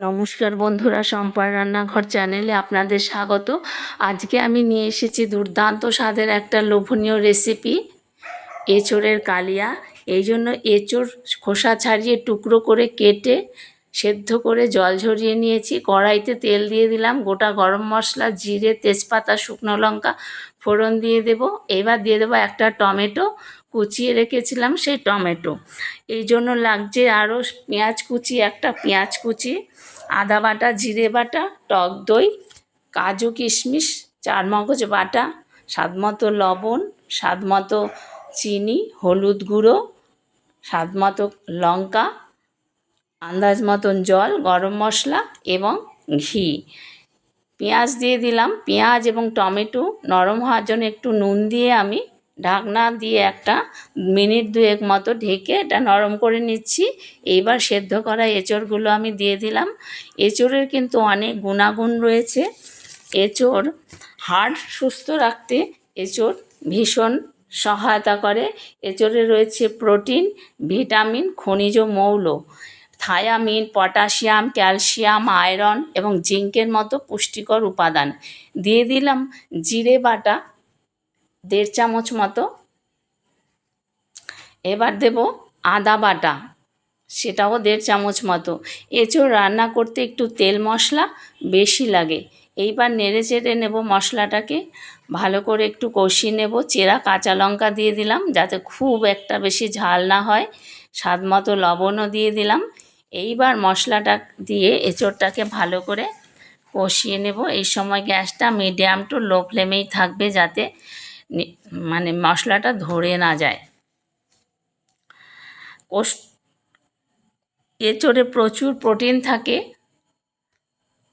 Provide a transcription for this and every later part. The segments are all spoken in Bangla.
নমস্কার বন্ধুরা সম্পার রান্নাঘর চ্যানেলে আপনাদের স্বাগত। আজকে আমি নিয়ে এসেছি দুর্দান্ত স্বাদের একটা লোভনীয় রেসিপি, এঁচোড়ের কালিয়া। এই জন্য এঁচোড় খোসা ছাড়িয়ে টুকরো করে কেটে সেদ্ধ করে জল ঝরিয়ে নিয়েছি। কড়াইতে তেল দিয়ে দিলাম। গোটা গরম মশলা, জিরে, তেজপাতা, শুকনো লঙ্কা ফোড়ন দিয়ে দেব। এবার দিয়ে দেবো একটা টমেটো। কুচিয়ে রেখেছিলাম সেই টমেটো। এই জন্য লাগছে আরও পেঁয়াজ কুচি, একটা পেঁয়াজ কুচি, আদা বাটা, জিরে বাটা, টক দই, কাজু কিশমিশ চারমগজ বাটা, স্বাদ মতো লবণ, স্বাদ মতো চিনি, হলুদ গুঁড়ো, স্বাদ মতো লঙ্কা আন্দাজ মতন জল, গরম মশলা এবং ঘি। পেঁয়াজ দিয়ে দিলাম। পেঁয়াজ এবং টমেটো নরম হওয়ার জন্য একটু নুন দিয়ে আমি ঢাকনা দিয়ে একটা মিনিট দুয়েক মতো ঢেকে এটা নরম করে নিচ্ছি। এইবার সেদ্ধ করা এঁচড়গুলো আমি দিয়ে দিলাম। এঁচড়ের কিন্তু অনেক গুণাগুণ রয়েছে। এঁচড় হাড় সুস্থ রাখতে এঁচড় ভীষণ সহায়তা করে। এঁচড়ে রয়েছে প্রোটিন, ভিটামিন, খনিজ, মৌল। থায়ামিন, পটাশিয়াম, ক্যালসিয়াম, আয়রন এবং জিঙ্কের মতো পুষ্টিকর উপাদান। দিয়ে দিলাম জিরে বাটা, দেড় চামচ মতো। এবার দেব আদা বাটা, সেটাও দেড় চামচ মতো। এঁচোড় রান্না করতে একটু তেল মশলা বেশি লাগে। এইবার নেড়ে চেড়ে নেব মশলাটাকে। ভালো করে একটু কষিয়ে নেব। চেরা কাঁচা লঙ্কা দিয়ে দিলাম যাতে খুব একটা বেশি ঝাল না হয়। স্বাদ মতো লবণও দিয়ে দিলাম। এইবার মশলাটা দিয়ে এঁচোড়টাকে ভালো করে কষিয়ে নেব। এই সময় গ্যাসটা মিডিয়াম টু লো ফ্লেমেই থাকবে যাতে মানে মশলাটা ধরে না যায়। কোষ এঁচড়ে প্রচুর প্রোটিন থাকে।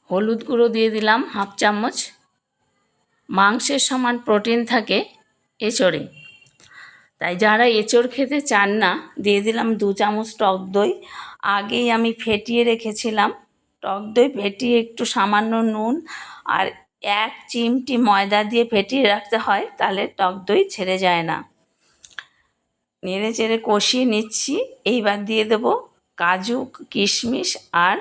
হলুদ গুঁড়ো দিয়ে দিলাম হাফ চামচ। মাংসের সমান প্রোটিন থাকে এঁচড়ে। তাই যারা এঁচড় খেতে চান না, দিয়ে দিলাম দু চামচ টক দই। আগেই আমি ফেটিয়ে রেখেছিলাম। টক দই ফেটিয়ে একটু সামান্য নুন আর এক চিমটি ময়দা দিয়ে ফেটিয়ে রাখতে হয়, তাহলে টক দই ছেড়ে যায় না। নেড়ে চেড়ে কষিয়ে নিচ্ছি। এইবার দিয়ে দেব কাজু, কিশমিশ আর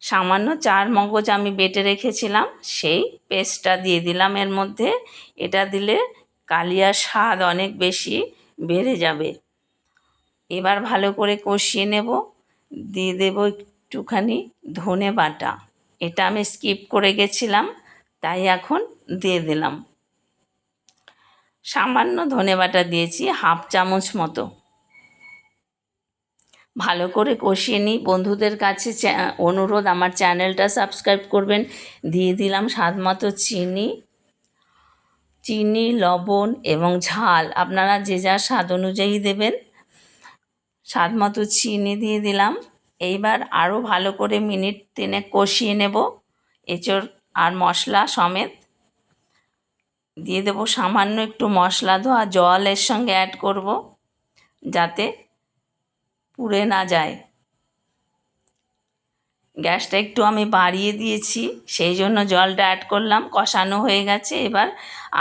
সামান্য চার মগজ আমি বেটে রেখেছিলাম। সেই পেস্টটা দিয়ে দিলাম এর মধ্যে। এটা দিলে কালিয়ার স্বাদ অনেক বেশি বেড়ে যাবে। এবার ভালো করে কষিয়ে নেব। দিয়ে দেবো একটুখানি ধনে বাটা। এটা আমি স্কিপ করে গেছিলাম, তাই এখন দিয়ে দিলাম। সামান্য ধনে বাটা দিয়েছি, হাফ চামচ মতো। ভালো করে কষিয়ে নিই। বন্ধুদের কাছে অনুরোধ, আমার চ্যানেলটা সাবস্ক্রাইব করবেন। দিয়ে দিলাম স্বাদ মতো চিনি। চিনি, লবণ এবং ঝাল। আপনারা যে যা স্বাদ অনুযায়ী দেবেন। স্বাদ মতো চিনি দিয়ে দিলাম। এইবার আরও ভালো করে মিনিট তিনে কষিয়ে নেব। এঁচড় আর মশলা সমেত। দিয়ে দেবো সামান্য একটু মশলা ধোয়া। জল এর সঙ্গে অ্যাড করব যাতে পুড়ে না যায়। গ্যাসটা একটু আমি বাড়িয়ে দিয়েছি, সেই জন্য জলটা অ্যাড করলাম। কষানো হয়ে গেছে। এবার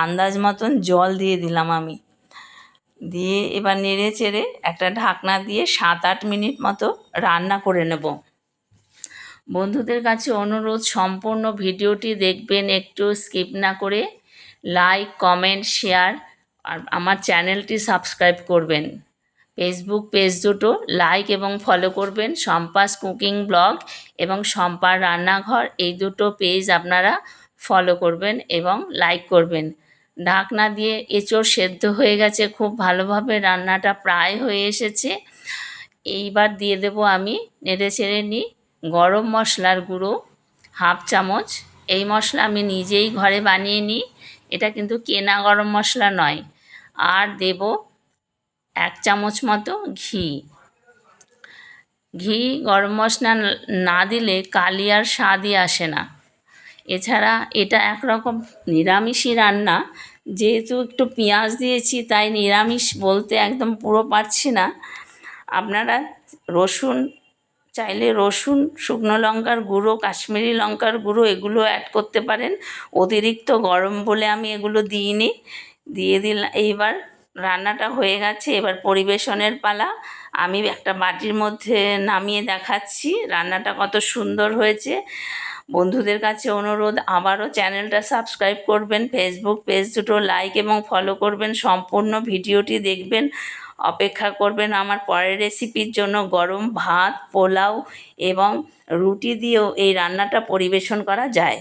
আন্দাজ মতন জল দিয়ে দিলাম আমি। দিয়ে এবার নেড়ে চেড়ে একটা ঢাকনা দিয়ে সাত আট মিনিট মতো রান্না করে নেব। বন্ধুদের কাছে অনুরোধ, সম্পূর্ণ ভিডিওটি দেখবেন, একটু স্কিপ না করে লাইক, কমেন্ট, শেয়ার আর আমার চ্যানেলটি সাবস্ক্রাইব করবেন। ফেসবুক পেজ দুটো লাইক এবং ফলো করবেন। সম্পাস কুকিং ব্লগ এবং সম্পার রান্নাঘর, এই দুটো পেজ আপনারা ফলো করবেন এবং লাইক করবেন। ঢাকনা দিয়ে এঁচড় সেদ্ধ হয়ে গেছে, খুব ভালোভাবে রান্নাটা প্রায় হয়ে এসেছে। এইবার দিয়ে দেব আমি নেড়ে ছেড়ে নিই গরম মশলার গুঁড়ো, হাফ চামচ। এই মশলা আমি নিজেই ঘরে বানিয়ে নিই, এটা কিন্তু কেনা গরম মশলা নয়। আর দেব এক চামচ মতো ঘি। ঘি গরম মশলা না দিলে কালিয়ার স্বাদই আসে না। এছাড়া এটা একরকম নিরামিষই রান্না। যেহেতু একটু পেঁয়াজ দিয়েছি, তাই নিরামিষ বলতে একদম পুরো পারছি না। আপনারা রসুন, চাইলে রসুন, শুকনো লঙ্কার গুঁড়ো, কাশ্মীরি লঙ্কার গুঁড়ো এগুলো অ্যাড করতে পারেন। অতিরিক্ত গরম বলে আমি এগুলো দিইনি। দিয়ে দিলাম এইবার রান্নাটা হয়ে গেছে, এবার পরিবেশনের পালা। আমি একটা বাটির মধ্যে নামিয়ে দেখাচ্ছি, রান্নাটা কত সুন্দর হয়েছে। বন্ধুদের কাছে অনুরোধ আবারও চ্যানেলটা সাবস্ক্রাইব করবেন ফেসবুক পেজ দুটো লাইক এবং ফলো করবেন, সম্পূর্ণ ভিডিওটি দেখবেন, অপেক্ষা করবেন আমার পরের রেসিপির জন্য গরম ভাত, পোলাও এবং রুটি দিয়েও এই রান্নাটা পরিবেশন করা যায়।